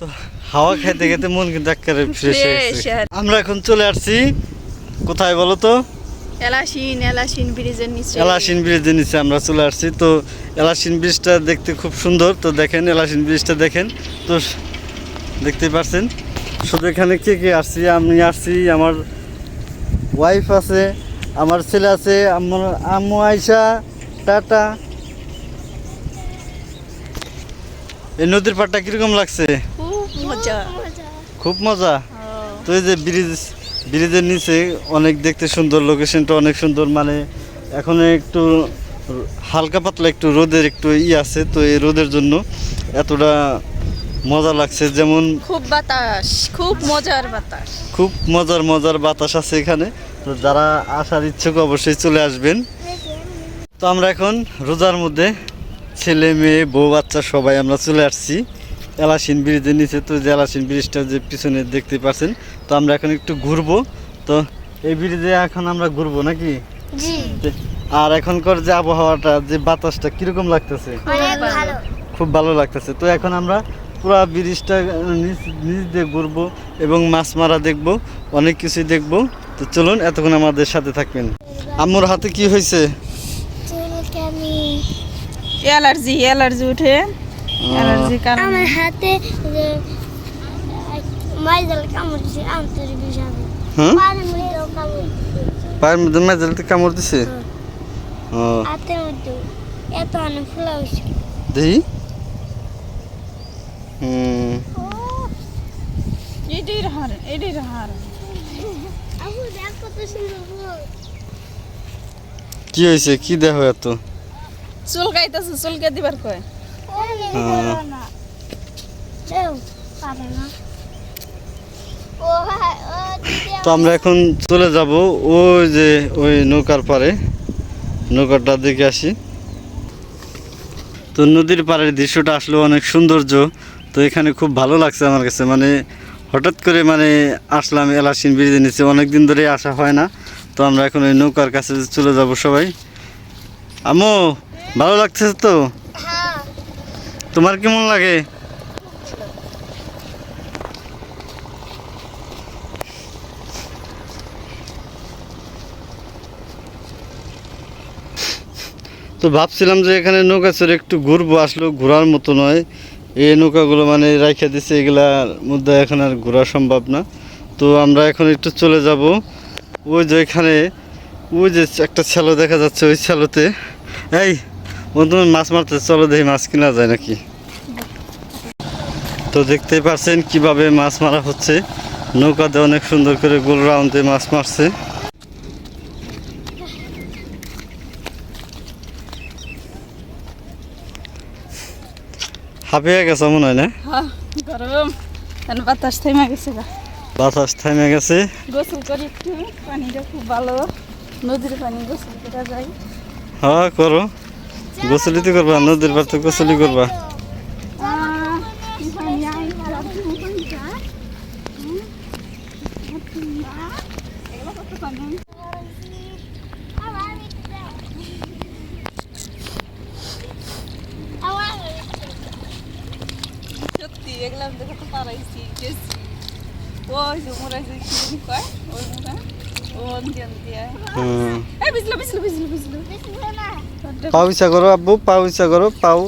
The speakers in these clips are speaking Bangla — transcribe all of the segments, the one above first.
তো হাওয়া খাইতে খেতে মন কিন্তু একেবারে ফ্রেশ আমরা এখন চলে আসছি কোথায় বলো তো? এলাসিন এলাসিন ব্রিজের নিচে। এলাসিন ব্রিজের নিচে আমরা চলে আসছি। তো এলাসিন ব্রিজটা দেখতে খুব সুন্দর। তো দেখেন এলাসিন ব্রিজটা দেখেন। তো দেখতেই পাচ্ছেন শুধু এখানে কে কে আসছি? আমি আসছি আমার ওয়াইফ আছে আমার ছেলে আছে আমার আম্মু আয়সা টাটা। এই নদীর পাড়টা কীরকম লাগছে? মজা। খুব মজা। ও, তো এই যে ব্রিজ ব্রিজের নিচে অনেক দেখতে সুন্দর লোকেশনটা অনেক সুন্দর মানে এখন একটু হালকা পাতলা একটু রোদের একটু ই আছে তো এই রোদের জন্য এতটা মজা লাগছে যেমন খুব বাতাস খুব মজার বাতাস। খুব মজার মজার বাতাস আছে এখানে। তো যারা আসার ইচ্ছুক অবশ্যই চলে আসবেন। তো আমরা এখন রোজার মধ্যে ছেলে মেয়ে বউ বাচ্চা সবাই আমরা চলে আসছি। এলাসিন ব্রিজের নিচে তো যে এলাসিন ব্রিজটা যে পিছনে দেখতে পাচ্ছেন তো আমরা এখন একটু ঘুরবো। তো এই ব্রিজে এখন আমরা ঘুরবো নাকি? আর এখনকার যে আবহাওয়াটা যে বাতাসটা কীরকম লাগতেছে? খুব ভালো লাগতেছে। তো এখন আমরা পুরো ব্রিজটা নিচ নিচ দিয়ে ঘুরবো এবং মাছ মারা দেখব অনেক কিছুই দেখব। তো চলুন এতক্ষণ আমাদের সাথে থাকবেন। আম্মুর হাতে কি হয়েছে? অ্যালার্জি অ্যালার্জি উঠে। অ্যালার্জি কারণে আমার হাতে যে মাইজাল কামড়ছে আন্তরিক হিসাবে হ্যাঁ পায়ের মধ্যে মেজালতে কামড় দিছে ও হাতের এত অনেক ফুলা হয়েছে দেখি হুম এটাই হার এটাই হার আপু দেখ কত সুন্দর ফুল কি হয়েছে? কি দেখো এত? চুলকাইতেছে চুলকে দিবার কয়? তো আমরা এখন চলে যাব ওই যে ওই নৌকার পারে নৌকাটার দেখে আসি। তো নদীর পাড়ের দৃশ্যটা আসলে অনেক সৌন্দর্য। তো এখানে খুব ভালো লাগছে আমার কাছে। মানে হঠাৎ করে মানে আসলাম এলাসিন ব্রিজের নিচে। অনেক দিন ধরে আসা হয় না। তো আমরা এখন ওই নৌকার কাছে চলে যাব সবাই। আমো ভালো লাগছে তো? তোমার কেমন লাগে? তো ভাবছিলাম যে এখানে নৌকা চড়ে একটু ঘুরবো, আসলেও ঘোরার মতো নয়। এই নৌকাগুলো মানে রাইখা দিছে এগুলার মধ্যে এখন আর ঘোরা সম্ভব না। তো আমরা এখন একটু চলে যাব। ওই যে এখানে, ওই যে একটা ছেলো দেখা যাচ্ছে, ওই ছেলোতে। এই বন্ধু মাছ মারতে চলো দেখি মাছ কিনা যায় নাকি। তো দেখতেই পাচ্ছেন কীভাবে মাছ মারা হচ্ছে। নৌকাতে অনেক সুন্দর করে গোল রাউন্ডে মাছ মারছে। হাঁপিয়ে গেছে মনে হয় না? হ্যাঁ গরম। বাতাস থেমে গেছে বাতাস থেমে গেছে। গোসল করি একটু পানিটা খুব ভালো। নদীর পানি গোসল করা যায়। হ্যাঁ করো। গোসলি তো করবা নদীর পার তো গোসলি করবা? পানি? সত্যি তো পারাইছি গেছি। ওই যে মোরাইছে কি কয়? ওই মোরা দিয়া। বিজলো পাও ইচ্ছা করো আব্বু পাও ইচ্ছা করো পাও।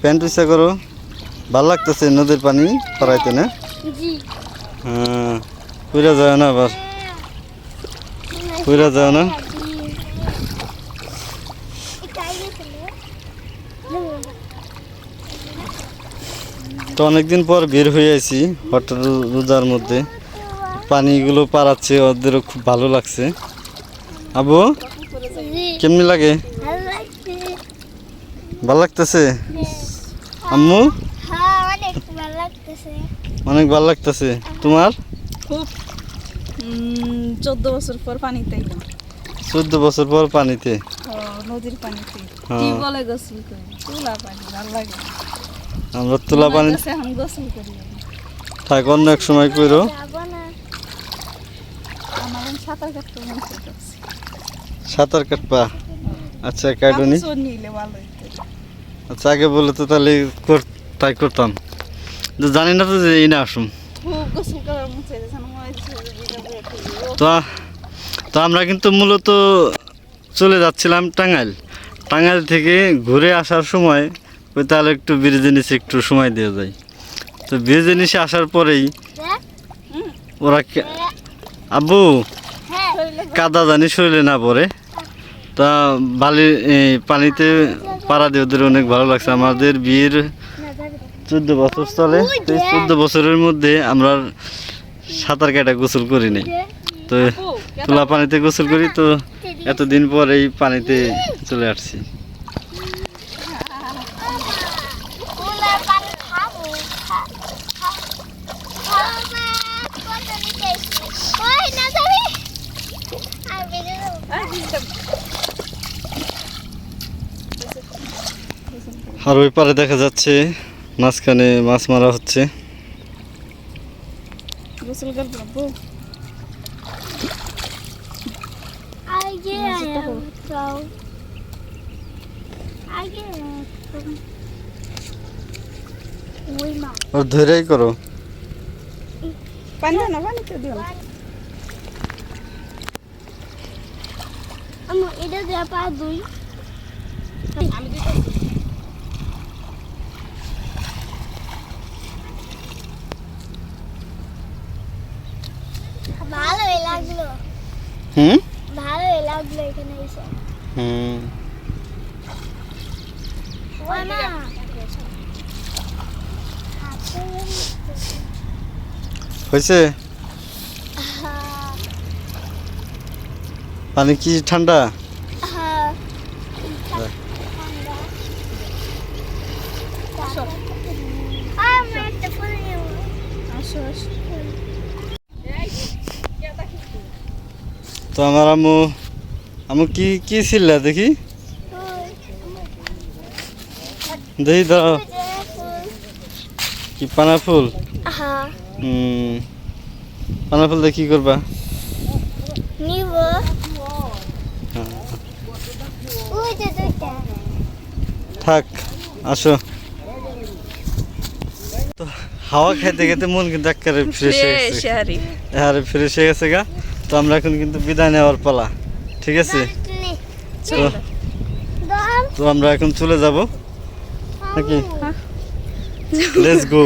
প্যান্ট ইচ্ছা করো। ভালো লাগতেছে নদীর পানি পড়াইতে না? হ্যাঁ পুরা যায় না আবার। পুরা যায় না? তো অনেকদিন পর বের হয়ে আছি হঠাৎ রোজার মধ্যে। পানিগুলো পাড়াচ্ছে ওদেরও খুব ভালো লাগছে। আবু কেমনি লাগে? ভালো লাগতেছে? আম্মু? হ্যাঁ অনেক ভালো লাগতেছে। তোমার? খুব। চোদ্দ বছর পর পানিতে। চোদ্দ বছর পর পানিতে। ও, নদীর পানিতে। হ্যাঁ। গোসল করি। তুলা পানি ভালো লাগে। আমরা তোলা পানি গোসল করি থাক অন্য এক সময় করো আমার সাঁতার কাটতে মন সাঁতার কাটবা। আচ্ছা কাটুনি আচ্ছা আগে বলে তো তাহলে তাই করতাম। জানি না তো যে এই না আসুম। খুব গোসল করার চাইতেছে না হচ্ছে যে বিকাল হয়ে গেছে। ও, তো তো আমরা কিন্তু মূলত চলে যাচ্ছিলাম টাঙ্গাইল। টাঙ্গাইল থেকে ঘুরে আসার সময় ওই তাহলে একটু ব্রিজে নিচে একটু সময় দিয়ে যায় তো ব্রিজে নিচে আসার পরেই ওরা আব্বু হ্যাঁ কাদা জানি শরীরে না পড়ে। তা বালি পানিতে পাড়া দিয়ে ওদের অনেক ভালো লাগছে। আমাদের বিয়ের চোদ্দ বছর চলে। তো চোদ্দ বছরের মধ্যে আমরা সাঁতার কাটা গোসল করি নাই তো তোলা পানিতে গোসল করি তো এতদিন পর এই পানিতে চলে আসছি কুলার পানি খাব খা- খা- খাব না, কত নিতে এসছি। ওই না যাবি আর বেরিয়ে যাব। আর ওই পারে দেখা যাচ্ছে মাঝখানে মাছ মারা হচ্ছে। ওর ধরেই করো। পানি না পানিতে দিও আমি এটা পা দুই আমি ভালোই লাগল। হুম? ভালোই লাগল এখানে এসে। হুম। হয়েছে? পানি কি ঠান্ডা? হ্যাঁ। আমি দেখি তো আমার আম্মু আম্মু কি কি ছিল দেখি? দেখি দাও কি পানা ফুল হ্যাঁ। হুম। পানা ফুল দিয়ে কি করবা? নিব। হ্যাঁ। থাক আসো। তো হাওয়া খাইতে খেতে মন কিন্তু একেবারে ফ্রেশ হয়ে গেছে। আরে। ফ্রেশ হয়ে গেছে গা। তো আমরা এখন কিন্তু বিদায় নেওয়ার পালা ঠিক আছে? তো তো আমরা এখন চলে যাব। নাকি? Let's go